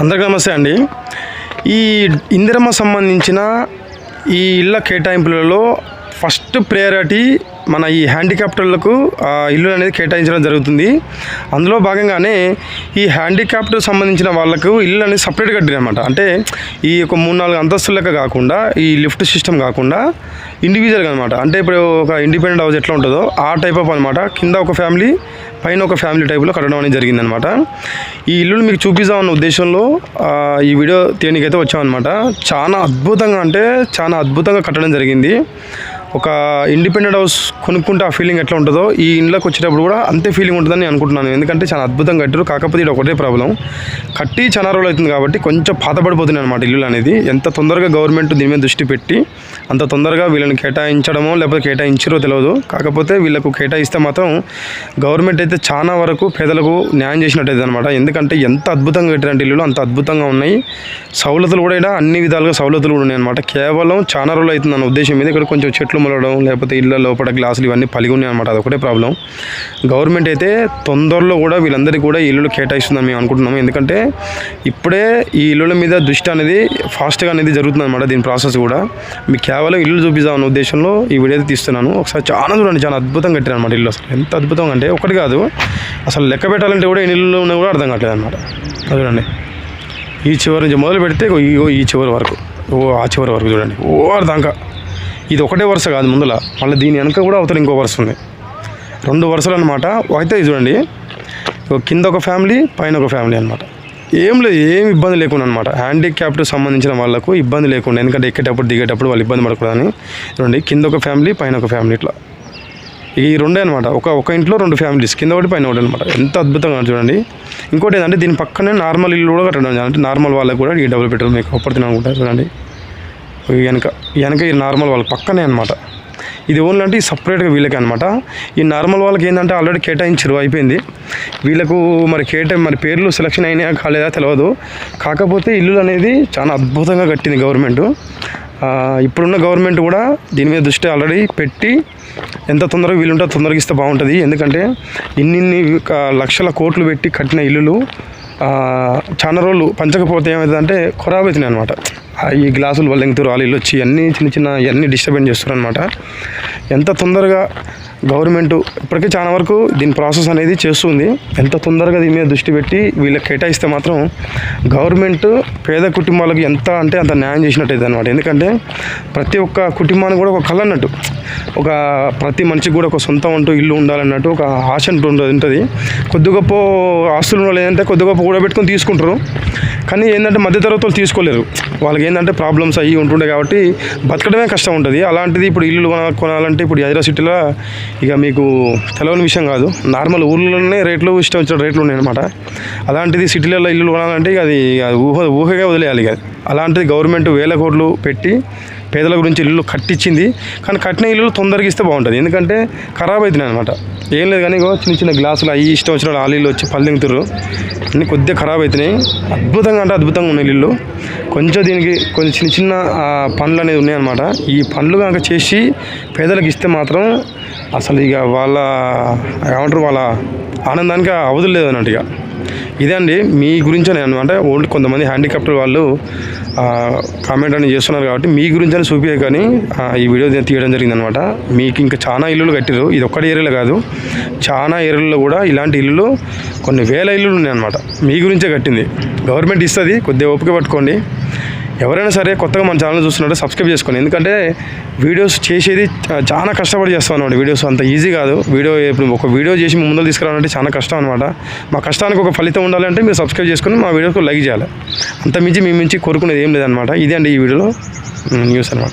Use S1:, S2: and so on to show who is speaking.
S1: అందరికీ నమస్తే అండి. ఈ ఇందిరమ్మ సంబంధించిన ఈ ఇళ్ళ కేటాయింపులలో ఫస్ట్ ప్రయారిటీ మన ఈ హ్యాండిక్యాప్టర్లకు ఇల్లు అనేది కేటాయించడం జరుగుతుంది. అందులో భాగంగానే ఈ హ్యాండిక్యాప్ట్ సంబంధించిన వాళ్ళకు ఇల్లు అనేది సపరేట్ కట్టిందనమాట అంటే ఈ ఒక మూడు నాలుగు అంతస్తుల లెక్క కాకుండా ఈ లిఫ్ట్ సిస్టమ్ కాకుండా ఇండివిజువల్గా అనమాట అంటే ఇప్పుడు ఒక ఇండిపెండెంట్ హౌస్ ఎట్లా ఉంటుందో ఆ టైప్ ఆఫ్ అనమాట కింద ఒక ఫ్యామిలీ పైన ఒక ఫ్యామిలీ టైప్లో కట్టడం అనేది జరిగిందనమాట ఈ ఇల్లుని మీకు చూపిద్దామన్న ఉద్దేశంలో ఈ వీడియో తీయడానికైతే వచ్చామన్నమాట. చాలా అద్భుతంగా అంటే చాలా అద్భుతంగా కట్టడం జరిగింది. ఒక ఇండిపెండెంట్ హౌస్ కొనుక్కుంటే ఆ ఫీలింగ్ ఎట్లా ఉంటుందో ఈ ఇంట్లోకి వచ్చేటప్పుడు కూడా అంతే ఫీలింగ్ ఉంటుందని అనుకుంటున్నాను. ఎందుకంటే చాలా అద్భుతంగా కట్టారు కాకపోతే ఇది ఒకటే ప్రాబ్లం కట్టి చాలా రోజులు అవుతుంది కాబట్టి కొంచెం పాతపడిపోతున్నాయి అనమాట ఇల్లు అనేది. ఎంత తొందరగా గవర్నమెంట్ దీని మీద దృష్టి పెట్టి అంత తొందరగా వీళ్ళని కేటాయించడమో లేకపోతే కేటాయించరో తెలియదు కాకపోతే వీళ్ళకు కేటాయిస్తే మాత్రం గవర్నమెంట్ అయితే చాలా వరకు పేదలకు న్యాయం చేసినట్టయితే అనమాట ఎందుకంటే ఎంత అద్భుతంగా కట్టినట్టు ఇల్లులు అంత అద్భుతంగా ఉన్నాయి. సౌలతులు కూడా అన్ని విధాలుగా సౌలతులు కూడా ఉన్నాయి అనమాట కేవలం చాలా రోజులు అవుతుంది అన్న ఉద్దేశం మీద ఇక్కడ కొంచెం చెట్లు మొలవడం లేకపోతే ఇళ్ళ లోపల గ్లాసులు ఇవన్నీ పలిగి ఉన్నాయి అనమాట అదొకటే ప్రాబ్లం. గవర్నమెంట్ అయితే తొందరలో కూడా వీళ్ళందరికీ కూడా ఇల్లులు కేటాయిస్తుందని మేము అనుకుంటున్నాము. ఎందుకంటే ఇప్పుడే ఈ ఇల్లుల మీద దృష్టి అనేది ఫాస్ట్గా అనేది జరుగుతుంది అనమాట దీని ప్రాసెస్ కూడా. మీకు కేవలం ఇల్లు చూపిద్దామన్న ఉద్దేశంలో ఈ వీడియో అయితే తీస్తున్నాను. ఒకసారి చాలా చూడండి చాలా అద్భుతంగా కట్టారు అనమాట ఇల్లు అసలు. ఎంత అద్భుతంగా అంటే ఒకటి కాదు అసలు లెక్క పెట్టాలంటే కూడా ఎన్ని ఇల్లు ఉన్నా కూడా అర్థం కావట్లేదు అనమాట చూడండి. ఈ చివరి నుంచి మొదలు పెడితే ఇగో ఈ ఈ చివరి వరకు ఓ ఆ చివరి వరకు చూడండి. ఓ దాకా ఇది ఒకటే వరుస కాదు ముందల. మళ్ళీ దీని వెనక కూడా అవతల ఇంకో వరుస ఉంది. రెండు వరుసలు అనమాట అయితే చూడండి. కింద ఒక ఫ్యామిలీ పైన ఒక ఫ్యామిలీ అనమాట ఏం లేదు ఏం ఇబ్బంది లేకుండా అనమాట హ్యాండిక్యాప్ట్ సంబంధించిన వాళ్ళకు ఇబ్బంది లేకుండా ఎందుకంటే ఎక్కేటప్పుడు దిగేటప్పుడు వాళ్ళు ఇబ్బంది పడకూడదని. చూడండి కింద ఒక ఫ్యామిలీ పైన ఒక ఫ్యామిలీ ఇట్లా. ఈ రెండే అనమాట ఒక ఒక ఇంట్లో రెండు ఫ్యామిలీస్ కింద ఒకటి పైన ఒకటి అనమాట ఎంత అద్భుతంగా చూడండి. ఇంకోటి ఏంటంటే దీని పక్కనే నార్మల్ ఇల్లు కూడా కట్టడం అంటే నార్మల్ వాళ్ళకి కూడా ఈ డబుల్ బెడ్రూమ్ మీకు ఒప్పడుతుంది అనుకుంటారు చూడండి. వెనక ఈ వెనక ఈ నార్మల్ వాళ్ళ పక్కనే అనమాట ఇది ఓన్లీ అంటే సపరేట్గా వీళ్ళకి అనమాట ఈ నార్మల్ వాళ్ళకి ఏంటంటే ఆల్రెడీ కేటాయించరు అయిపోయింది. వీళ్ళకు మరి కేటా మరి పేర్లు సెలక్షన్ అయినా కాలేదా తెలియదు కాకపోతే ఇల్లులు అనేది చాలా అద్భుతంగా కట్టింది గవర్నమెంట్ ఇప్పుడున్న గవర్నమెంట్ కూడా దీని మీద దృష్టి ఆల్రెడీ పెట్టి ఎంత తొందరగా వీలుంటే తొందరగా ఇస్తే బాగుంటుంది. ఎందుకంటే ఇన్నిన్ని ఒక లక్షల కోట్లు పెట్టి కట్టిన ఇల్లులు చాలా రోజులు పంచకపోతే ఏమవుతుందంటే ఖరాబ్ అవుతున్నాయి అనమాట ఈ గ్లాసులు వాళ్ళు ఎంగుతారు వాళ్ళు వచ్చి అన్నీ చిన్న చిన్న ఇవన్నీ డిస్టర్బెన్స్ చేస్తారు అనమాట ఎంత తొందరగా గవర్నమెంట్ ఇప్పటికీ చాలా వరకు దీని ప్రాసెస్ అనేది చేస్తుంది. ఎంత తొందరగా దీని మీద దృష్టి పెట్టి వీళ్ళకి కేటాయిస్తే మాత్రం గవర్నమెంట్ పేద కుటుంబాలకు ఎంత అంటే అంత న్యాయం చేసినట్టయితే అనమాట ఎందుకంటే ప్రతి ఒక్క కుటుంబానికి కూడా ఒక కళ అన్నట్టు. ఒక ప్రతి మనిషికి కూడా ఒక సొంతం అంటూ ఇల్లు ఉండాలన్నట్టు ఒక ఆశ అంటూ ఉంటుంది. కొద్ది గొప్ప ఆస్తులు లేదంటే కొద్ది గొప్ప కూడబెట్టుకొని తీసుకుంటారు. కానీ ఏంటంటే మధ్యతరగతి వాళ్ళు తీసుకోలేరు. వాళ్ళకి ఏంటంటే ప్రాబ్లమ్స్ అయ్యి ఉంటుండే కాబట్టి బతకడమే కష్టం ఉంటుంది. అలాంటిది ఇప్పుడు ఇల్లు కొన- కొనాలంటే ఇప్పుడు హైదరాబాద్ సిటీలో ఇక మీకు తెలవని విషయం కాదు. నార్మల్ ఊళ్ళలోనే రేట్లు ఇష్టం వచ్చిన రేట్లు ఉన్నాయి అనమాట అలాంటిది సిటీలలో ఇల్లు కొనాలంటే ఇక అది ఊహ ఊహగా వదిలేయాలి ఇక. అలాంటిది గవర్నమెంట్ వేల కోట్లు పెట్టి పేదల గురించి ఇల్లు కట్టించింది. కానీ కట్టిన ఇల్లు తొందరగా ఇస్తే బాగుంటుంది. ఎందుకంటే ఖరాబ్ అవుతున్నాయి అనమాట ఏం లేదు కానీ చిన్న చిన్న గ్లాసులు అవి ఇష్టం వచ్చిన వాళ్ళు ఇల్లు వచ్చి పల్లెంగుతురు అన్నీ కొద్దిగా ఖరాబ్ అవుతున్నాయి అద్భుతంగా అంటే అద్భుతంగా ఉన్నాయి ఇల్లు. కొంచెం దీనికి కొంచెం చిన్న చిన్న పండ్లు పనులు అనేది ఉన్నాయన్నమాట ఈ పనులు కనుక చేసి పేదలకు ఇస్తే మాత్రం అసలు ఇక వాళ్ళ ఏమంటారు వాళ్ళ ఆనందానికి అవధులు లేదు అన్నట్టు ఇక. ఇదే అండి మీ గురించి నేను అంటే ఓన్లీ కొంతమంది హ్యాండిక్యాప్టర్ వాళ్ళు కామెంట్ అని చేస్తున్నారు కాబట్టి మీ గురించి అని చూపే కానీ ఈ వీడియో తీయడం జరిగింది అనమాట మీకు ఇంకా చాలా ఇల్లులు కట్టారు ఇది ఒక్కటి ఏరియాలో కాదు. చాలా ఏరియాలలో కూడా ఇలాంటి ఇల్లులు కొన్ని వేల ఇల్లులు ఉన్నాయన్నమాట. మీ గురించే కట్టింది. గవర్నమెంట్ ఇస్తుంది కొద్దిగా ఓపిక పట్టుకోండి. ఎవరైనా సరే కొత్తగా మన ఛానల్ చూస్తున్నట్టు సబ్స్క్రైబ్ చేసుకోండి. ఎందుకంటే వీడియోస్ చేసేది చాలా కష్టపడి చేస్తాం అనమాట వీడియోస్. అంత ఈజీ కాదు. వీడియో ఇప్పుడు ఒక వీడియో చేసి ముందర తీసుకురావాలంటే చాలా కష్టం అనమాట మా కష్టానికి ఒక ఫలితం ఉండాలంటే మీరు సబ్స్క్రైబ్ చేసుకుని మా వీడియోకి లైక్ చేయాలి. అంత మించి మీ మించి కోరుకునేది ఏం లేదనమాట ఇదే అండి ఈ వీడియోలో న్యూస్ అనమాట